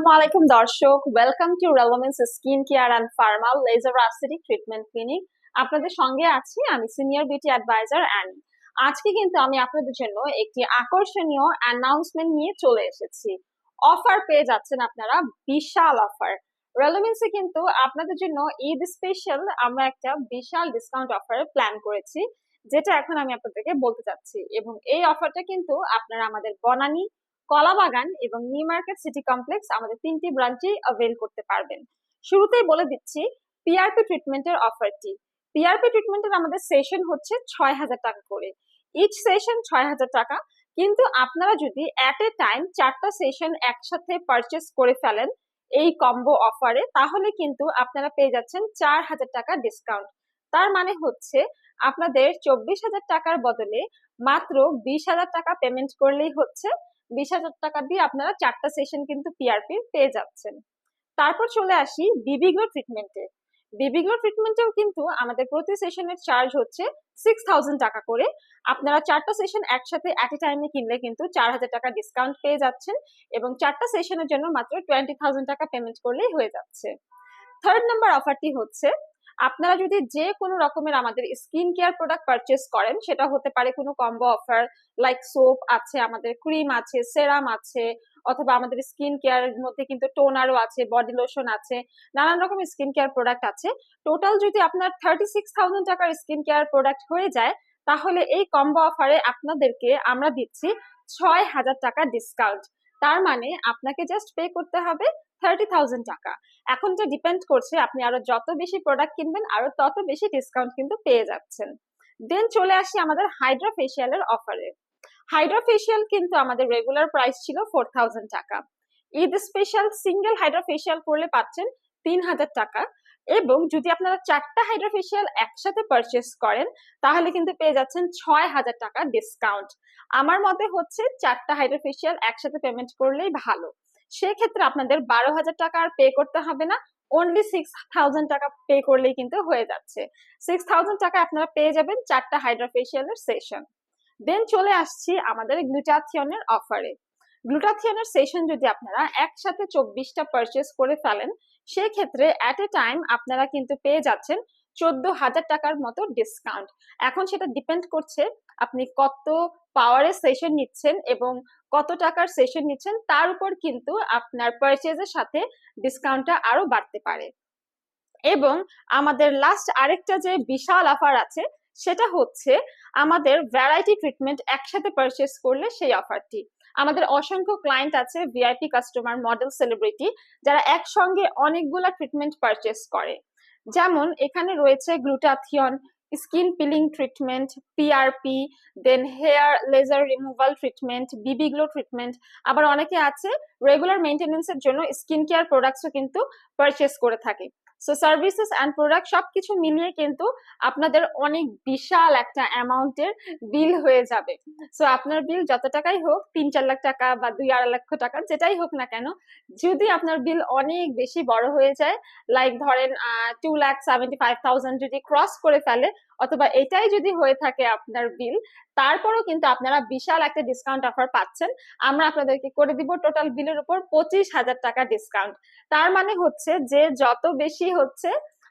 আসসালামু আলাইকুম দর্শক welcome to রেলোমেন্স skin care and formal laser treatment clinic আপনাদের সঙ্গে আছি আমি সিনিয়র বিউটি অ্যাডভাইজার অ্যান্ড আজকে কিন্তু আমি আপনাদের জন্য একটি আকর্ষণীয় অ্যানাউন্সমেন্ট নিয়ে চলে এসেছি। অফার পেয়ে যাচ্ছেন আপনারা, বিশাল অফার রেলোমেন্সে কিন্তু আপনাদের জন্য ঈদ স্পেশাল আমরা একটা বিশাল ডিসকাউন্ট অফার প্ল্যান করেছি, যেটা এখন আমি আপনাদেরকে বলতে চাচ্ছি। এবং এই অফারটা কিন্তু আপনারা আমাদের বনানী কলাবাগান এবং নিউ মার্কেট সিটি কমপ্লেক্স আমাদের তিনটি ব্রাঞ্চেই অ্যাভেল করতে পারবেন। শুরুতেই বলে দিচ্ছি পিআরপি ট্রিটমেন্টের অফারটি পিআরপি ট্রিটমেন্টের আমাদের সেশন হচ্ছে ছয় হাজার টাকা করে। ইচ সেশন ছয় হাজার টাকা, কিন্তু আপনারা যদি অ্যাট এ টাইম চারটা সেশন একসাথে পারচেস করে ফেলেন এই কম্বো অফারে তাহলে কিন্তু আপনারা পেয়ে যাচ্ছেন চার হাজার টাকা ডিসকাউন্ট তার মানে হচ্ছে আপনাদের চব্বিশ হাজার টাকার বদলে মাত্র বিশ হাজার টাকা পেমেন্ট করলেই হচ্ছে। বিশ হাজার টাকা দিয়ে আপনারা চারটা সেশন কিন্তু পিআরপি পেয়ে যাচ্ছেন। তারপর চলে আসি বিবিগ্লো ট্রিটমেন্টে বিবিগ্লো ট্রিটমেন্টেও কিন্তু আমাদের প্রতি সেশনের চার্জ হচ্ছে সিক্স থাউজেন্ড টাকা করে। আপনারা চারটা সেশন একসাথে অ্যাট এ টাইমে কিনলে কিন্তু চার হাজার টাকা ডিসকাউন্ট পেয়ে যাচ্ছেন এবং চারটা সেশনের জন্য মাত্র টোয়েন্টি থাউজেন্ড টাকা পেমেন্ট করলেই হয়ে যাচ্ছে। থার্ড নাম্বার অফারটি হচ্ছে আপনারা যদি যে কোনো রকমের আমাদের স্কিন কেয়ার প্রোডাক্ট পারচেস করেন, সেটা হতে পারে কোনো কম্বো অফার লাইক সোপ আছে, আমাদের ক্রিম আছে সেরাম আছে, অথবা আমাদের স্কিন কেয়ারের মধ্যে কিন্তু টোনারও আছে বডি লোশন আছে, নানান রকম স্কিন কেয়ার প্রোডাক্ট আছে। টোটাল যদি আপনার থার্টি সিক্স থাউজেন্ড টাকার স্কিন কেয়ার প্রোডাক্ট হয়ে যায়, তাহলে এই কম্বো অফারে আপনাদেরকে আমরা দিচ্ছি ছয় হাজার টাকা ডিসকাউন্ট তার মানে আপনাকে জাস্ট পে করতে হবে থার্টি থাউজেন্ড টাকা। এখন যে ডিপেন্ড করছে আপনি আরও যত বেশি প্রোডাক্ট কিনবেন, আরও তত বেশি ডিসকাউন্ট কিন্তু পেয়ে যাচ্ছেন। দেন চলে আসি আমাদের হাইড্রা ফেশিয়ালের অফারে হাইড্রা ফেশিয়াল কিন্তু আমাদের রেগুলার প্রাইস ছিল ফোর থাউজেন্ড টাকা। Eid special single hydra facial করলে পাচ্ছেন তিন হাজার টাকা। এবং যদি আপনারা চারটা হাইড্রা ফেশিয়াল একসাথে পারচেস করেন, তাহলে কিন্তু পেয়ে যাচ্ছেন ছয় হাজার টাকা ডিসকাউন্ট আমার মতে হচ্ছে চারটা হাইড্রা ফেশিয়াল একসাথে পেমেন্ট করলেই ভালো। সেক্ষেত্রে আপনাদের বারো হাজার টাকা আর পে করতে হবে না। অনলি সিক্স থাউজেন্ড টাকা পে করলেই কিন্তু হয়ে যাচ্ছে। সিক্স থাউজেন্ড টাকা আপনারা পেয়ে যাবেন চারটা হাইড্রা ফেশিয়ালের সেশন দেন চলে আসছি আমাদের গ্লুটাথিয়নের অফারে গ্লুটাথিয়নের সেশন যদি আপনারা একসাথে চব্বিশটা পারচেস করে ফেলেন, সেক্ষেত্রে অ্যাট এ টাইম আপনারা কিন্তু পেয়ে যাচ্ছেন চোদ্দ হাজার টাকার মতো ডিসকাউন্ট এখন সেটা ডিপেন্ড করছে আপনি কত পাওয়ারের সেশন নিচ্ছেন এবং কত টাকার সেশন নিচ্ছেন, তার উপর কিন্তু আপনার পারচেজের সাথে ডিসকাউন্টটা আরও বাড়তে পারে। এবং আমাদের লাস্ট আরেকটা যে বিশাল অফার আছে, সেটা হচ্ছে আমাদের ভ্যারাইটি ট্রিটমেন্ট একসাথে পারচেস করলে সেই অফারটি আমাদের অসংখ্য ক্লায়েন্ট আছে ভিআইপি কাস্টমার মডেল সেলিব্রিটি যারা একসঙ্গে অনেকগুলা ট্রিটমেন্ট পারচেস করে। যেমন এখানে রয়েছে glutathione skin peeling treatment PRP then hair laser removal treatment BB glow treatment আবার অনেকে আছে রেগুলার মেনটেনেন্সের জন্য স্কিন কেয়ার প্রোডাক্টসও কিন্তু পারচেস করে থাকে। সো সার্ভিসেস অ্যান্ড প্রোডাক্ট সবকিছু মিলিয়ে কিন্তু আপনাদের অনেক বিশাল একটা অ্যামাউন্টের বিল হয়ে যাবে। সো আপনার বিল যত টাকাই হোক, তিন চার লাখ টাকা বা দুই আড়াই লক্ষ টাকা, যেটাই হোক না কেন, যদি আপনার বিল অনেক বেশি বড় হয়ে যায় লাইক ধরেন two lakh seventy five thousand যদি ক্রস করে ফেলে, অথবা এটাই যদি হয়ে থাকে আপনার বিল, তারপরও কিন্তু আপনারা বিশাল একটা ডিসকাউন্ট অফার পাচ্ছেন। আমরা আপনাদেরকে করে দিব টোটাল বিলের উপর পঁচিশ হাজার টাকা ডিসকাউন্ট তার মানে হচ্ছে যে যত বেশি হচ্ছে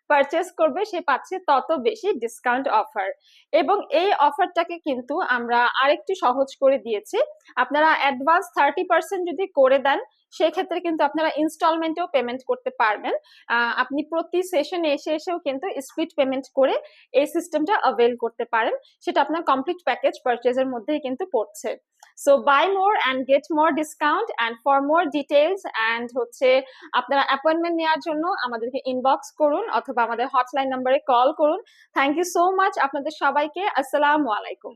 পারচেস করবে, সে পাচ্ছে তত বেশি ডিসকাউন্ট অফার এবং এই অফারটাকে কিন্তু আমরা আরেকটু সহজ করে দিয়েছি। আপনারা অ্যাডভান্স থার্টি পার্সেন্ট যদি করে দেন সেক্ষেত্রে কিন্তু আপনারা ইনস্টলমেন্টেও পেমেন্ট করতে পারবেন। আপনি প্রতি সেশনে এসে এসেও কিন্তু স্পিড পেমেন্ট করে এই সিস্টেমটা অ্যাভেল করতে পারেন। সেটা আপনার কমপ্লিট প্যাকেজ পারচেজের মধ্যেই কিন্তু পড়ছে। So buy more and get more discount and for more details and হচ্ছে আপনারা অ্যাপয়েন্টমেন্ট নেওয়ার জন্য আমাদেরকে ইনবক্স করুন অথবা আমাদের হটলাইন নাম্বারে কল করুন। থ্যাংক ইউ সো মাচ আপনাদের সবাইকে। আসসালামু আলাইকুম।